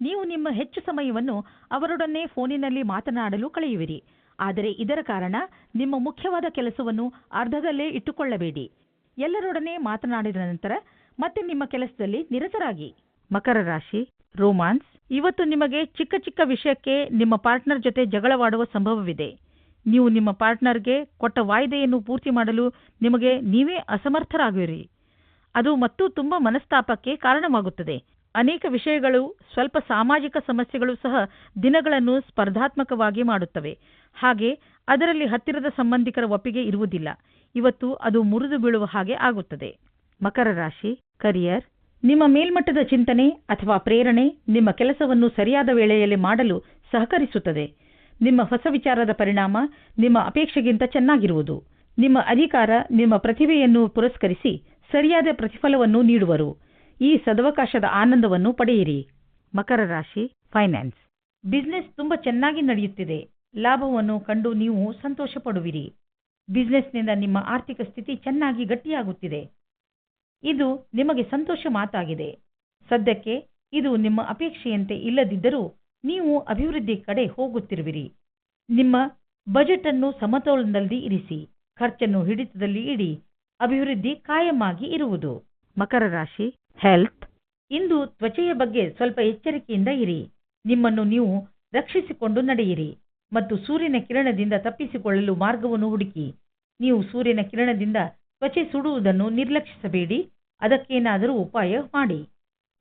ನೀವು ನಿಮ್ಮ ಹೆಚ್ಚು ಸಮಯವನ್ನು ಅವರೊಡನೆ ಫೋನಿನಲ್ಲಿ ಮಾತನಾಡಲು ಕಳೆಯುವಿರಿ. ಆದರೆ ಇದರ ಕಾರಣ ನಿಮ್ಮ ಮುಖ್ಯವಾದ ಕೆಲಸವನ್ನು ಅರ್ಧದಲ್ಲೇ ಇಟ್ಟುಕೊಳ್ಳಬೇಡಿ. ಎಲ್ಲರೊಡನೆ ಮಾತನಾಡಿದ ನಂತರ ಮತ್ತೆ ನಿಮ್ಮ ಕೆಲಸದಲ್ಲಿ ನಿರತರಾಗಿ. ಮಕರ ರಾಶಿ, ರೋಮಾನ್ಸ್, ಇವತ್ತು ನಿಮಗೆ ಚಿಕ್ಕ ಚಿಕ್ಕ ವಿಷಯಕ್ಕೆ ನಿಮ್ಮ ಪಾರ್ಟ್ನರ್ ಜೊತೆ ಜಗಳವಾಡುವ ಸಂಭವವಿದೆ. ನೀವು ನಿಮ್ಮ ಪಾರ್ಟ್ನರ್ಗೆ ಕೊಟ್ಟ ವಾಯ್ದೆಯನ್ನು ಪೂರ್ತಿ ಮಾಡಲು ನಿಮಗೆ ನೀವೇ ಅಸಮರ್ಥರಾಗುವಿರಿ ಅದು ಮತ್ತು ತುಂಬಾ ಮನಸ್ತಾಪಕ್ಕೆ ಕಾರಣವಾಗುತ್ತದೆ. ಅನೇಕ ವಿಷಯಗಳು ಸ್ವಲ್ಪ ಸಾಮಾಜಿಕ ಸಮಸ್ಯೆಗಳು ಸಹ ದಿನಗಳನ್ನು ಸ್ಪರ್ಧಾತ್ಮಕವಾಗಿ ಮಾಡುತ್ತವೆ. ಹಾಗೆ ಅದರಲ್ಲಿ ಹತ್ತಿರದ ಸಂಬಂಧಿಕರ ಒಪ್ಪಿಗೆ ಇರುವುದಿಲ್ಲ. ಇವತ್ತು ಅದು ಮುರಿದು ಬೀಳುವ ಹಾಗೆ ಆಗುತ್ತದೆ. ಮಕರ ರಾಶಿ ಕರಿಯರ್ ನಿಮ್ಮ ಮೇಲ್ಮಟ್ಟದ ಚಿಂತನೆ ಅಥವಾ ಪ್ರೇರಣೆ ನಿಮ್ಮ ಕೆಲಸವನ್ನು ಸರಿಯಾದ ವೇಳೆಯಲ್ಲಿ ಮಾಡಲು ಸಹಕರಿಸುತ್ತದೆ. ನಿಮ್ಮ ಹೊಸ ವಿಚಾರದ ಪರಿಣಾಮ ನಿಮ್ಮ ಅಪೇಕ್ಷೆಗಿಂತ ಚೆನ್ನಾಗಿರುವುದು. ನಿಮ್ಮ ಅಧಿಕಾರ ನಿಮ್ಮ ಪ್ರತಿಭೆಯನ್ನು ಪುರಸ್ಕರಿಸಿ ಸರಿಯಾದ ಪ್ರತಿಫಲವನ್ನು ನೀಡುವರು. ಈ ಸದವಕಾಶದ ಆನಂದವನ್ನು ಪಡೆಯಿರಿ. ಮಕರ ರಾಶಿ ಫೈನಾನ್ಸ್ ಬಿಸ್ನೆಸ್ ತುಂಬಾ ಚೆನ್ನಾಗಿ ನಡೆಯುತ್ತಿದೆ. ಲಾಭವನ್ನು ಕಂಡು ನೀವು ಸಂತೋಷ ಪಡುವಿರಿ ಬಿಸ್ನೆಸ್ನಿಂದ ನಿಮ್ಮ ಆರ್ಥಿಕ ಸ್ಥಿತಿ ಚೆನ್ನಾಗಿ ಗಟ್ಟಿಯಾಗುತ್ತಿದೆ. ಇದು ನಿಮಗೆ ಸಂತೋಷ ಮಾತಾಗಿದೆ. ಸದ್ಯಕ್ಕೆ ಇದು ನಿಮ್ಮ ಅಪೇಕ್ಷೆಯಂತೆ ಇಲ್ಲದಿದ್ದರೂ ನೀವು ಅಭಿವೃದ್ಧಿ ಕಡೆ ಹೋಗುತ್ತಿರುವಿರಿ. ನಿಮ್ಮ ಬಜೆಟ್ ಅನ್ನು ಸಮತೋಲನದಲ್ಲಿ ಇರಿಸಿ ಖರ್ಚನ್ನು ಹಿಡಿತದಲ್ಲಿ ಇಡಿ ಅಭಿವೃದ್ಧಿ ಕಾಯಮಾಗಿ ಇರುವುದು. ಮಕರ ರಾಶಿ ಹೆಲ್ತ್ ಇಂದು ತ್ವಚೆಯ ಬಗ್ಗೆ ಸ್ವಲ್ಪ ಎಚ್ಚರಿಕೆಯಿಂದ ಇರಿ. ನಿಮ್ಮನ್ನು ನೀವು ರಕ್ಷಿಸಿಕೊಂಡು ನಡೆಯಿರಿ. ಮತ್ತು ಸೂರ್ಯನ ಕಿರಣದಿಂದ ತಪ್ಪಿಸಿಕೊಳ್ಳಲು ಮಾರ್ಗವನ್ನು ಹುಡುಕಿ. ನೀವು ಸೂರ್ಯನ ಕಿರಣದಿಂದ ತ್ವಚೆ ಸುಡುವುದನ್ನು ನಿರ್ಲಕ್ಷಿಸಬೇಡಿ. ಅದಕ್ಕೇನಾದರೂ ಉಪಾಯ ಮಾಡಿ.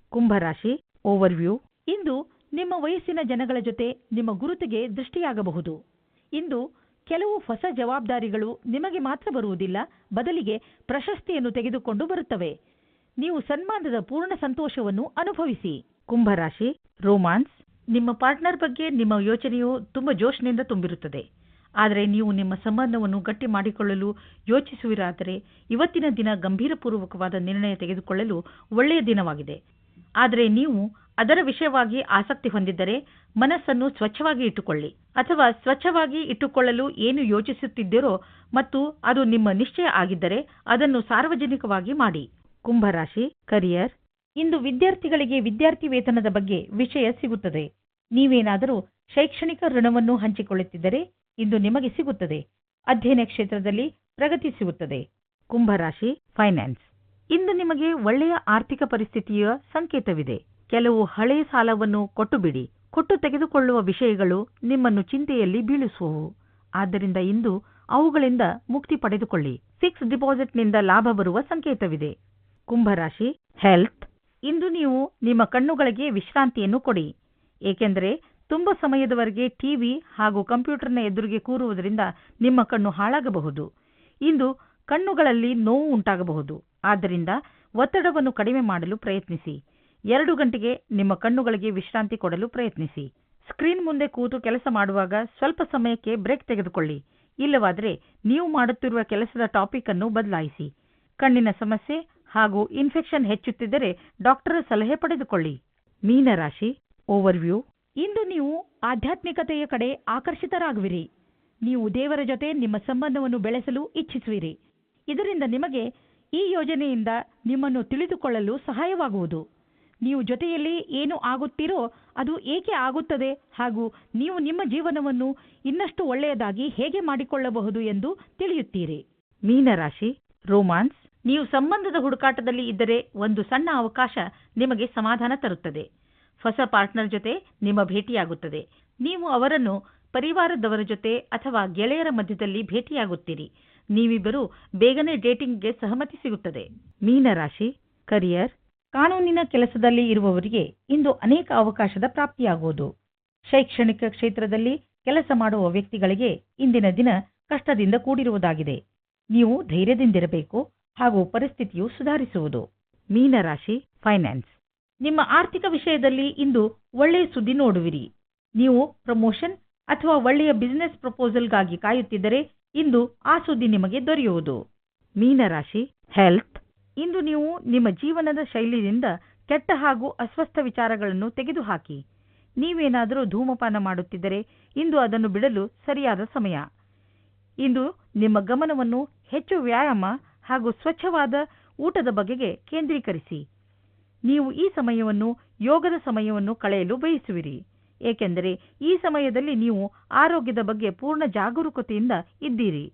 ಕುಂಭರಾಶಿ ಓವರ್ವ್ಯೂ ಇಂದು ನಿಮ್ಮ ವಯಸ್ಸಿನ ಜನಗಳ ಜೊತೆ ನಿಮ್ಮ ಗುರುತಿಗೆ ದೃಷ್ಟಿಯಾಗಬಹುದು. ಇಂದು ಕೆಲವು ಹೊಸ ಜವಾಬ್ದಾರಿಗಳು ನಿಮಗೆ ಮಾತ್ರ ಬರುವುದಿಲ್ಲ, ಬದಲಿಗೆ ಪ್ರಶಸ್ತಿಯನ್ನು ತೆಗೆದುಕೊಂಡು ಬರುತ್ತವೆ. ನೀವು ಸನ್ಮಾನದ ಪೂರ್ಣ ಸಂತೋಷವನ್ನು ಅನುಭವಿಸಿ. ಕುಂಭರಾಶಿ ರೋಮಾನ್ಸ್ ನಿಮ್ಮ ಪಾರ್ಟ್ನರ್ ಬಗ್ಗೆ ನಿಮ್ಮ ಯೋಚನೆಯು ತುಂಬ ಜೋಶ್ನಿಂದ ತುಂಬಿರುತ್ತದೆ. ಆದರೆ ನೀವು ನಿಮ್ಮ ಸಂಬಂಧವನ್ನು ಗಟ್ಟಿ ಮಾಡಿಕೊಳ್ಳಲು ಯೋಚಿಸುವಿರಾದರೆ ಇವತ್ತಿನ ದಿನ ಗಂಭೀರಪೂರ್ವಕವಾದ ನಿರ್ಣಯ ತೆಗೆದುಕೊಳ್ಳಲು ಒಳ್ಳೆಯ ದಿನವಾಗಿದೆ. ಆದರೆ ನೀವು ಅದರ ವಿಷಯವಾಗಿ ಆಸಕ್ತಿ ಹೊಂದಿದ್ದರೆ ಮನಸ್ಸನ್ನು ಸ್ವಚ್ಛವಾಗಿ ಇಟ್ಟುಕೊಳ್ಳಿ. ಅಥವಾ ಸ್ವಚ್ಛವಾಗಿ ಇಟ್ಟುಕೊಳ್ಳಲು ಏನು ಯೋಚಿಸುತ್ತಿದ್ದೀರೋ ಮತ್ತು ಅದು ನಿಮ್ಮ ನಿಶ್ಚಯ ಆಗಿದ್ದರೆ ಅದನ್ನು ಸಾರ್ವಜನಿಕವಾಗಿ ಮಾಡಿ. ಕುಂಭರಾಶಿ, ಕರಿಯರ್ ಇಂದು ವಿದ್ಯಾರ್ಥಿಗಳಿಗೆ ವಿದ್ಯಾರ್ಥಿ ವೇತನದ ಬಗ್ಗೆ ವಿಷಯ ಸಿಗುತ್ತದೆ. ನೀವೇನಾದರೂ ಶೈಕ್ಷಣಿಕ ಋಣವನ್ನು ಹಂಚಿಕೊಳ್ಳುತ್ತಿದ್ದರೆ ಇಂದು ನಿಮಗೆ ಸಿಗುತ್ತದೆ. ಅಧ್ಯಯನ ಕ್ಷೇತ್ರದಲ್ಲಿ ಪ್ರಗತಿ ಸಿಗುತ್ತದೆ. ಕುಂಭರಾಶಿ ಫೈನಾನ್ಸ್. ಇಂದು ನಿಮಗೆ ಒಳ್ಳೆಯ ಆರ್ಥಿಕ ಪರಿಸ್ಥಿತಿಯ ಸಂಕೇತವಿದೆ. ಕೆಲವು ಹಳೆಯ ಸಾಲವನ್ನು ಕೊಟ್ಟು ಬಿಡಿ ಕೊಟ್ಟು ತೆಗೆದುಕೊಳ್ಳುವ ವಿಷಯಗಳು ನಿಮ್ಮನ್ನು ಚಿಂತೆಯಲ್ಲಿ ಬೀಳಿಸುವವು. ಆದ್ದರಿಂದ ಇಂದು ಅವುಗಳಿಂದ ಮುಕ್ತಿ ಪಡೆದುಕೊಳ್ಳಿ. ಫಿಕ್ಸ್ ಡಿಪಾಸಿಟ್ನಿಂದ ಲಾಭ ಬರುವ ಸಂಕೇತವಿದೆ. ಕುಂಭರಾಶಿ ಹೆಲ್ತ್. ಇಂದು ನೀವು ನಿಮ್ಮ ಕಣ್ಣುಗಳಿಗೆ ವಿಶ್ರಾಂತಿಯನ್ನು ಕೊಡಿ. ಏಕೆಂದರೆ ತುಂಬ ಸಮಯದವರೆಗೆ ಟಿವಿ ಹಾಗೂ ಕಂಪ್ಯೂಟರ್ನ ಎದುರಿಗೆ ಕೂರುವುದರಿಂದ ನಿಮ್ಮ ಕಣ್ಣು ಹಾಳಾಗಬಹುದು. ಇಂದು ಕಣ್ಣುಗಳಲ್ಲಿ ನೋವು ಉಂಟಾಗಬಹುದು. ಆದ್ದರಿಂದ ಒತ್ತಡವನ್ನು ಕಡಿಮೆ ಮಾಡಲು ಪ್ರಯತ್ನಿಸಿ. ಎರಡು ಗಂಟೆಗೆ ನಿಮ್ಮ ಕಣ್ಣುಗಳಿಗೆ ವಿಶ್ರಾಂತಿ ಕೊಡಲು ಪ್ರಯತ್ನಿಸಿ. ಸ್ಕ್ರೀನ್ ಮುಂದೆ ಕೂತು ಕೆಲಸ ಮಾಡುವಾಗ ಸ್ವಲ್ಪ ಸಮಯಕ್ಕೆ ಬ್ರೇಕ್ ತೆಗೆದುಕೊಳ್ಳಿ. ಇಲ್ಲವಾದರೆ ನೀವು ಮಾಡುತ್ತಿರುವ ಕೆಲಸದ ಟಾಪಿಕ್ ಅನ್ನು ಬದಲಾಯಿಸಿ. ಕಣ್ಣಿನ ಸಮಸ್ಯೆ ಹಾಗೂ ಇನ್ಫೆಕ್ಷನ್ ಹೆಚ್ಚುತ್ತಿದ್ದರೆ ಡಾಕ್ಟರ್ ಸಲಹೆ ಪಡೆದುಕೊಳ್ಳಿ. ಮೀನರಾಶಿ ಓವರ್ವ್ಯೂ ಇಂದು ನೀವು ಆಧ್ಯಾತ್ಮಿಕತೆಯ ಕಡೆ ಆಕರ್ಷಿತರಾಗುವಿರಿ. ನೀವು ದೇವರ ಜೊತೆ ನಿಮ್ಮ ಸಂಬಂಧವನ್ನು ಬೆಳೆಸಲು ಇಚ್ಛಿಸುವಿರಿ. ಇದರಿಂದ ನಿಮಗೆ ಈ ಯೋಜನೆಯಿಂದ ನಿಮ್ಮನ್ನು ತಿಳಿದುಕೊಳ್ಳಲು ಸಹಾಯವಾಗುವುದು. ನೀವು ಜೊತೆಯಲ್ಲಿ ಏನು ಆಗುತ್ತೀರೋ ಅದು ಏಕೆ ಆಗುತ್ತದೆ ಹಾಗೂ ನೀವು ನಿಮ್ಮ ಜೀವನವನ್ನು ಇನ್ನಷ್ಟು ಒಳ್ಳೆಯದಾಗಿ ಹೇಗೆ ಮಾಡಿಕೊಳ್ಳಬಹುದು ಎಂದು ತಿಳಿಯುತ್ತೀರಿ. ಮೀನರಾಶಿ ರೋಮಾನ್ಸ್ ನೀವು ಸಂಬಂಧದ ಹುಡುಕಾಟದಲ್ಲಿ ಇದ್ದರೆ ಒಂದು ಸಣ್ಣ ಅವಕಾಶ ನಿಮಗೆ ಸಮಾಧಾನ ತರುತ್ತದೆ. ಹೊಸ ಪಾರ್ಟ್ನರ್ ಜೊತೆ ನಿಮ್ಮ ಭೇಟಿಯಾಗುತ್ತದೆ. ನೀವು ಅವರನ್ನು ಪರಿವಾರದವರ ಜೊತೆ ಅಥವಾ ಗೆಳೆಯರ ಮಧ್ಯದಲ್ಲಿ ಭೇಟಿಯಾಗುತ್ತೀರಿ. ನೀವಿಬ್ಬರು ಬೇಗನೆ ಡೇಟಿಂಗ್ಗೆ ಸಹಮತಿ ಸಿಗುತ್ತದೆ. ಮೀನರಾಶಿ, ಕರಿಯರ್, ಕಾನೂನಿನ ಕೆಲಸದಲ್ಲಿ ಇರುವವರಿಗೆ ಇಂದು ಅನೇಕ ಅವಕಾಶದ ಪ್ರಾಪ್ತಿಯಾಗುವುದು. ಶೈಕ್ಷಣಿಕ ಕ್ಷೇತ್ರದಲ್ಲಿ ಕೆಲಸ ಮಾಡುವ ವ್ಯಕ್ತಿಗಳಿಗೆ ಇಂದಿನ ದಿನ ಕಷ್ಟದಿಂದ ಕೂಡಿರುವುದಾಗಿದೆ. ನೀವು ಧೈರ್ಯದಿಂದಿರಬೇಕು. ಹಾಗೂ ಪರಿಸ್ಥಿತಿಯು ಸುಧಾರಿಸುವುದು. ಮೀನರಾಶಿ ಫೈನಾನ್ಸ್ ನಿಮ್ಮ ಆರ್ಥಿಕ ವಿಷಯದಲ್ಲಿ ಇಂದು ಒಳ್ಳೆಯ ಸುದ್ದಿ ನೋಡುವಿರಿ. ನೀವು ಪ್ರಮೋಷನ್ ಅಥವಾ ಒಳ್ಳೆಯ ಬಿಸಿನೆಸ್ ಪ್ರಪೋಸಲ್ಗಾಗಿ ಕಾಯುತ್ತಿದ್ದರೆ ಇಂದು ಆ ಸುದ್ದಿ ನಿಮಗೆ ದೊರೆಯುವುದು. ಮೀನರಾಶಿ ಹೆಲ್ತ್ ಇಂದು ನೀವು ನಿಮ್ಮ ಜೀವನದ ಶೈಲಿಯಿಂದ ಕೆಟ್ಟ ಹಾಗೂ ಅಸ್ವಸ್ಥ ವಿಚಾರಗಳನ್ನು ತೆಗೆದುಹಾಕಿ. ನೀವೇನಾದರೂ ಧೂಮಪಾನ ಮಾಡುತ್ತಿದ್ದರೆ ಇಂದು ಅದನ್ನು ಬಿಡಲು ಸರಿಯಾದ ಸಮಯ. ಇಂದು ನಿಮ್ಮ ಗಮನವನ್ನು ಹೆಚ್ಚು ವ್ಯಾಯಾಮ ಹಾಗೂ ಸ್ವಚ್ಛವಾದ ಊಟದ ಬಗೆಗೆ ಕೇಂದ್ರೀಕರಿಸಿ. ನೀವು ಈ ಸಮಯವನ್ನು, ಯೋಗದ ಸಮಯವನ್ನು ಕಳೆಯಲು ಬಯಸುವಿರಿ. ಏಕೆಂದರೆ ಈ ಸಮಯದಲ್ಲಿ ನೀವು ಆರೋಗ್ಯದ ಬಗ್ಗೆ ಪೂರ್ಣ ಜಾಗರೂಕತೆಯಿಂದ ಇದ್ದೀರಿ.